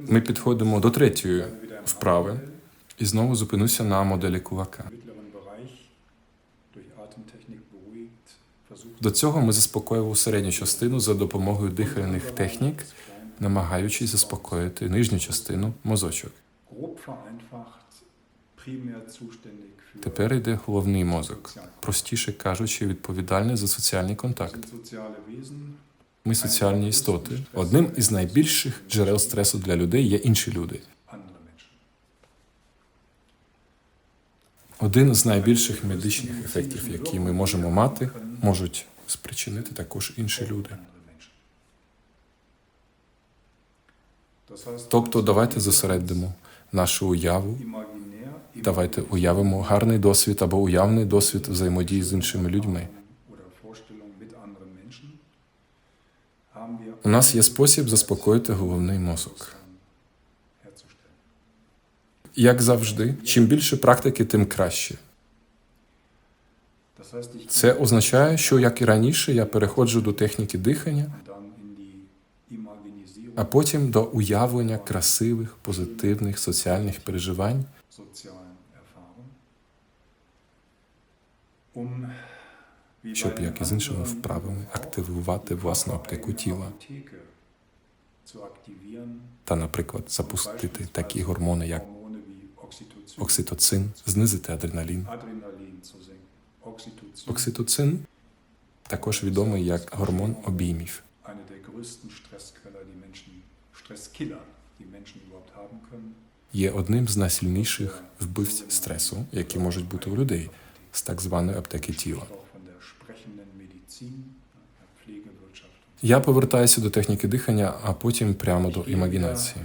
Ми підходимо до третьої вправи і знову зупинуся на моделі кулака. До цього ми заспокоювали середню частину за допомогою дихальних технік, намагаючись заспокоїти нижню частину мозочок. Тепер йде головний мозок, простіше кажучи, відповідальний за соціальний контакт. Ми соціальні істоти. Одним із найбільших джерел стресу для людей є інші люди. Один з найбільших медичних ефектів, які ми можемо мати, можуть спричинити також інші люди. Тобто, давайте зосередимо нашу уяву, давайте уявимо гарний досвід або уявний досвід взаємодії з іншими людьми. У нас є спосіб заспокоїти головний мозок. Як завжди, чим більше практики, тим краще. Це означає, що як і раніше, я переходжу до техніки дихання, а потім до уявлення красивих, позитивних соціальних переживань, щоб, як і з іншими вправами, активувати власну аптеку тіла та, наприклад, запустити такі гормони, як окситоцин, знизити адреналін. Окситоцин також відомий як гормон обіймів. Є одним з найсильніших вбивць стресу, які можуть бути у людей з так званої аптеки тіла. Medizin, Pflegewirtschaft. Я повертаюся до техніки дихання, а потім прямо до імагінації.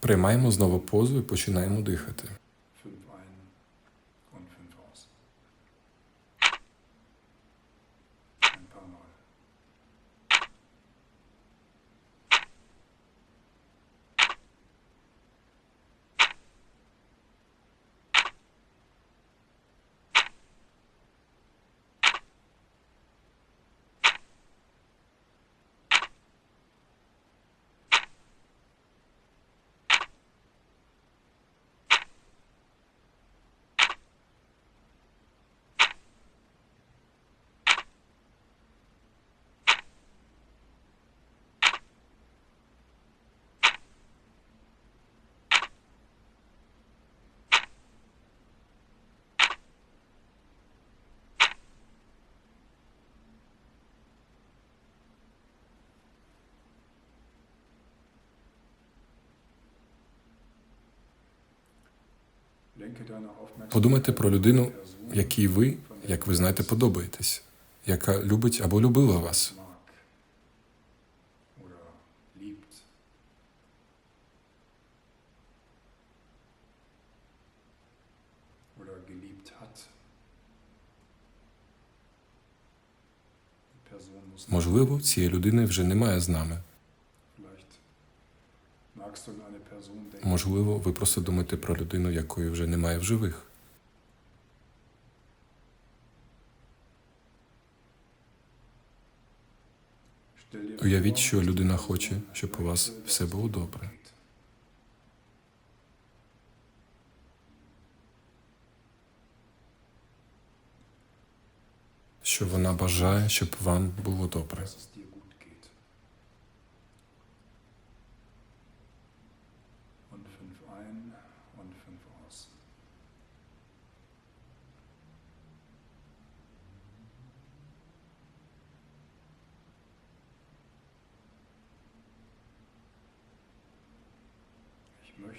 Приймаємо знову позу і починаємо дихати. Подумайте про людину, якій ви, як ви знаєте, подобаєтесь, яка любить або любила вас. Можливо, цієї людини вже немає з нами. Можливо, ви просто думаєте про людину, якої вже немає в живих. Уявіть, що людина хоче, щоб у вас все було добре. Що вона бажає, щоб вам було добре.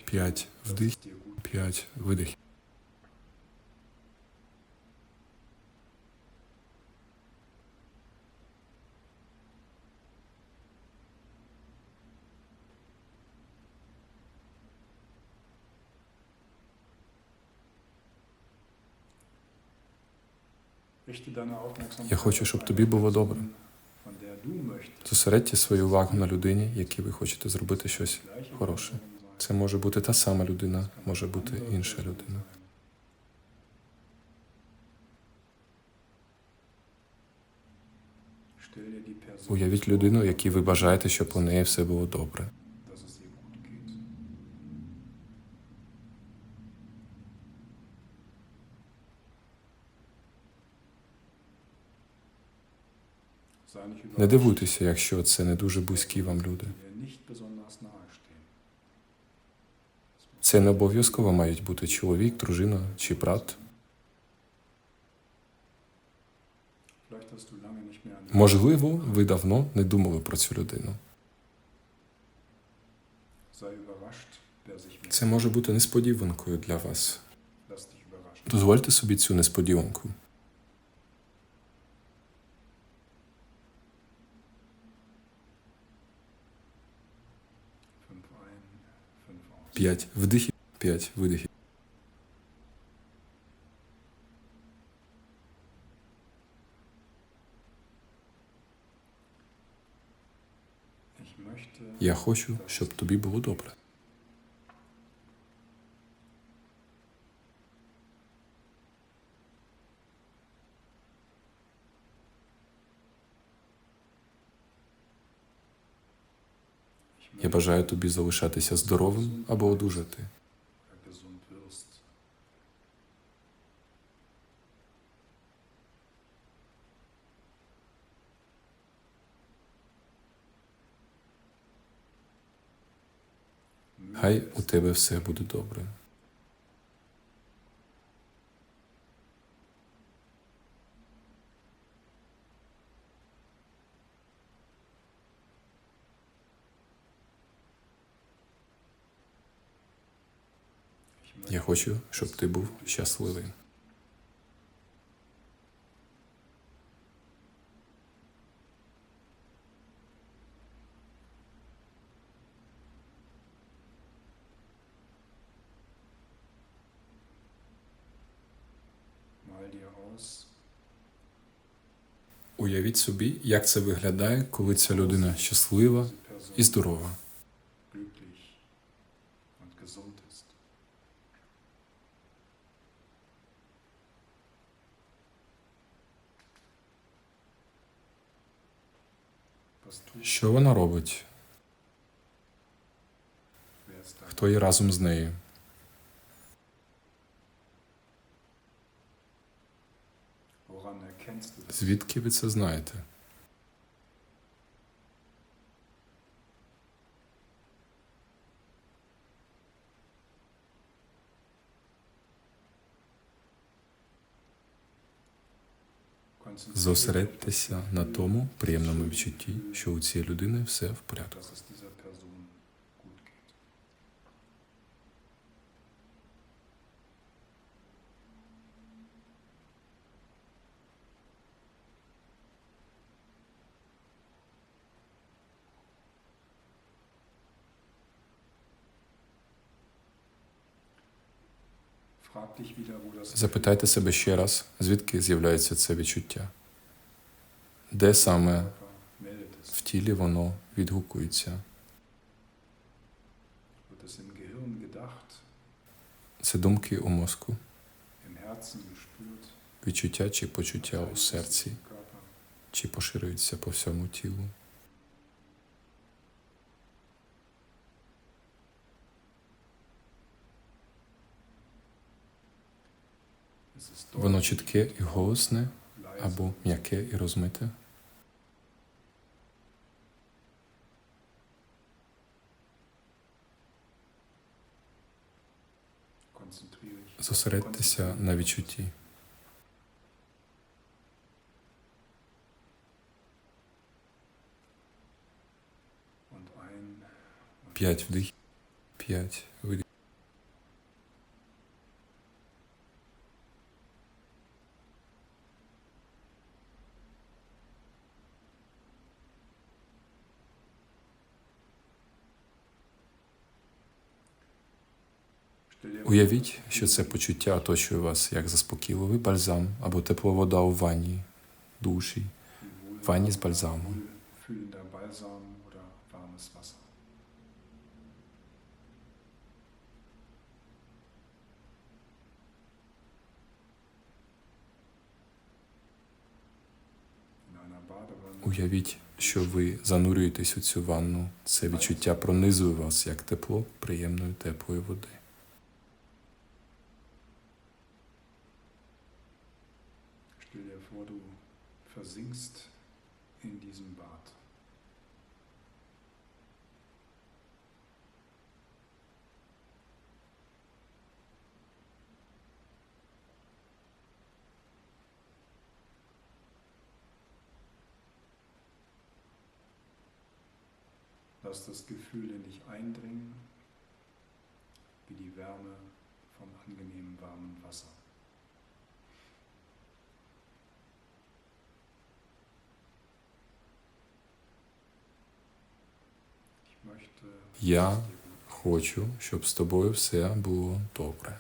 П'ять вдих, п'ять видих. Я хочу, щоб тобі було добре. Зосередьте свою увагу на людині, якій ви хочете зробити щось хороше. Це може бути та сама людина, може бути інша людина. Уявіть людину, якій ви бажаєте, щоб у неї все було добре. Не дивуйтеся, якщо це не дуже близькі вам люди. Це не обов'язково мають бути чоловік, дружина чи брат. Можливо, ви давно не думали про цю людину. Це може бути несподіванкою для вас. Дозвольте собі цю несподіванку. 5 вдихів, 5 видихів. Я хочу, щоб тобі було добре. Бажаю тобі залишатися здоровим або одужати. Хай у тебе все буде добре. Хочу, щоб ти був щасливий. Уявіть собі, як це виглядає, коли ця людина щаслива і здорова. Що вона робить? Хто є разом з нею? Звідки ви це знаєте? Зосередьтеся на тому приємному відчутті, що у цієї людини все в порядку. Запитайте себе ще раз, звідки з'являється це відчуття? Де саме в тілі воно відгукується? Це думки у мозку, відчуття чи почуття у серці, чи поширюється по всьому тілу. Воно чітке і голосне, або м'яке і розмите. Зосередьтеся на відчутті. П'ять вдих, п'ять видих. Уявіть, що це почуття оточує вас як заспокійливий бальзам або тепла вода у ванні, душі, ванні з бальзамом. Уявіть, що ви занурюєтесь у цю ванну. Це відчуття пронизує вас як тепло приємної теплої води. Versinkst in diesem Bad. Lass das Gefühl in dich eindringen, wie die Wärme vom angenehmen warmen Wasser. Я хочу, щоб з тобою все було добре.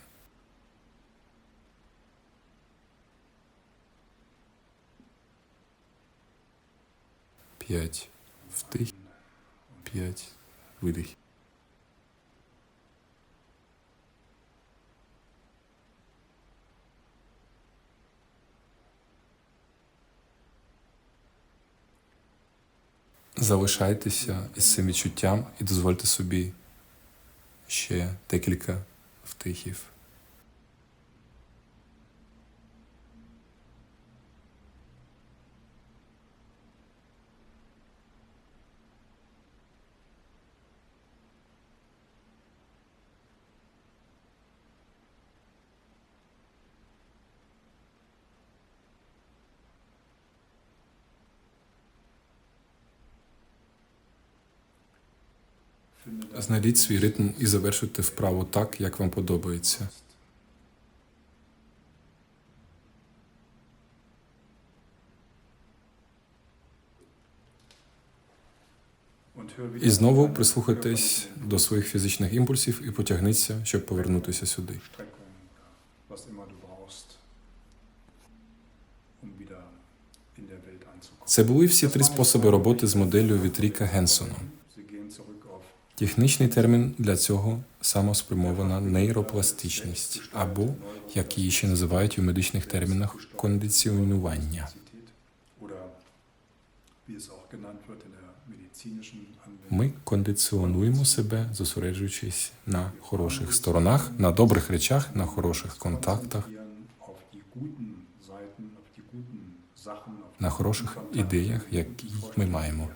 П'ять вдих, п'ять видих. Залишайтеся із цим відчуттям і дозвольте собі ще декілька вдихів. Знайдіть свій ритм і завершуйте вправу так, як вам подобається. І знову прислухайтесь до своїх фізичних імпульсів і потягніться, щоб повернутися сюди. Це були всі три способи роботи з моделлю від Ріка Генсона. Технічний термін для цього самоспрямована нейропластичність, або, як її ще називають у медичних термінах, кондиціонування. Ми кондиціонуємо себе, зосереджуючись на хороших сторонах, на добрих речах, на хороших контактах, на хороших ідеях, які ми маємо.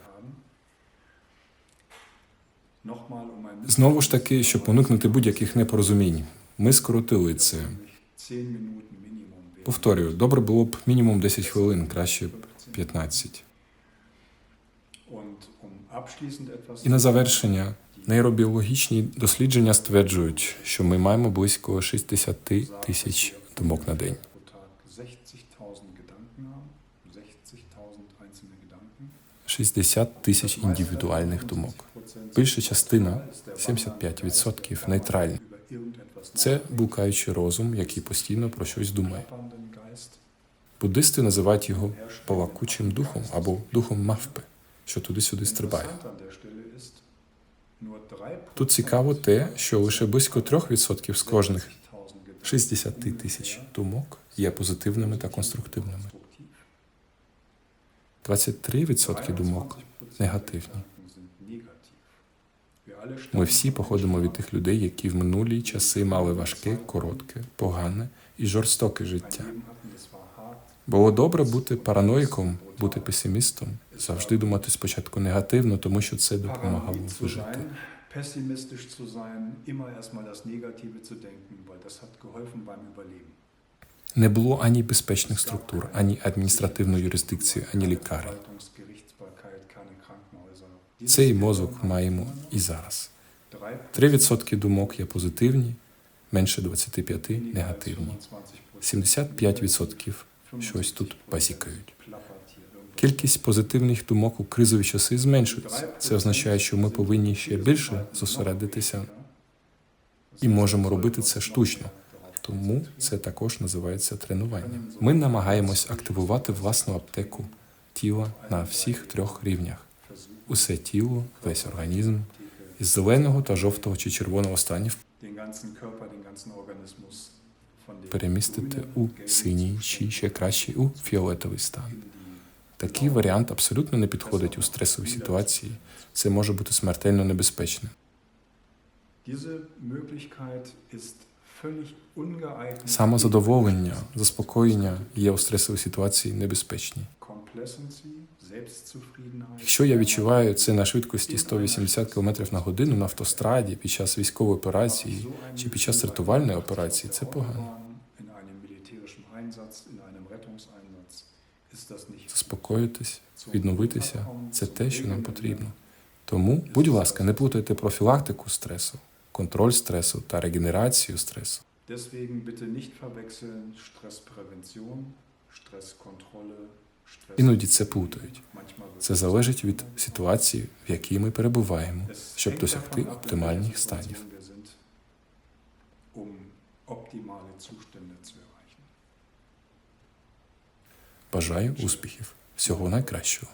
Знову ж таки, щоб уникнути будь-яких непорозумінь, ми скоротили це. 10 Minuten Minimum wäre. Повторюю, добре було б мінімум 10 хвилин, краще б 15. Und um abschließend etwas І на завершення, нейробіологічні дослідження стверджують, що ми маємо близько 60 тисяч думок на день. pro Tag 60.000 Gedanken haben, 60.000 einzelne Gedanken. 60 тисяч індивідуальних думок. Більша частина 75% нейтральні. Це блукаючий розум, який постійно про щось думає. Буддисти називають його балакучим духом або духом мавпи, що туди-сюди стрибає. Тут цікаво те, що лише близько 3% з кожних 60 тисяч думок є позитивними та конструктивними. 23% думок негативні. Ми всі походимо від тих людей, які в минулі часи мали важке, коротке, погане і жорстоке життя. Було добре бути параноїком, бути песимістом, завжди думати спочатку негативно, тому що це допомагало вижити. Не було ані безпечних структур, ані адміністративної юрисдикції, ані лікарень. Цей мозок маємо і зараз. 3 3% думок є позитивні, менше 25 негативні. 75% щось тут базікають. Кількість позитивних думок у кризові часи зменшується. Це означає, що ми повинні ще більше зосередитися і можемо робити це штучно. Тому це також називається тренуванням. Ми намагаємось активувати власну аптеку тіла на всіх трьох рівнях: усе тіло, весь організм, із зеленого та жовтого чи червоного станів перемістити у синій чи ще краще у фіолетовий стан. Такий варіант абсолютно не підходить у стресовій ситуації. Це може бути смертельно небезпечним. Diese Möglichkeit ist ungeeignet. Самозадоволення, заспокоєння є у стресовій ситуації небезпечні. Якщо я відчуваю це на швидкості 180 км на годину на автостраді під час військової операції чи під час рятувальної операції, це погано. Заспокоїтись, відновитися це те, що нам потрібно. Тому, будь ласка, не плутайте профілактику стресу, контроль стресу та регенерацію стресу. Deswegen bitte nicht verwechseln Stressprävention, Stresskontrolle, Stress. Іноді це плутають. Це залежить від ситуації, в якій ми перебуваємо, щоб досягти оптимальних станів. Um. Бажаю успіхів, всього найкращого.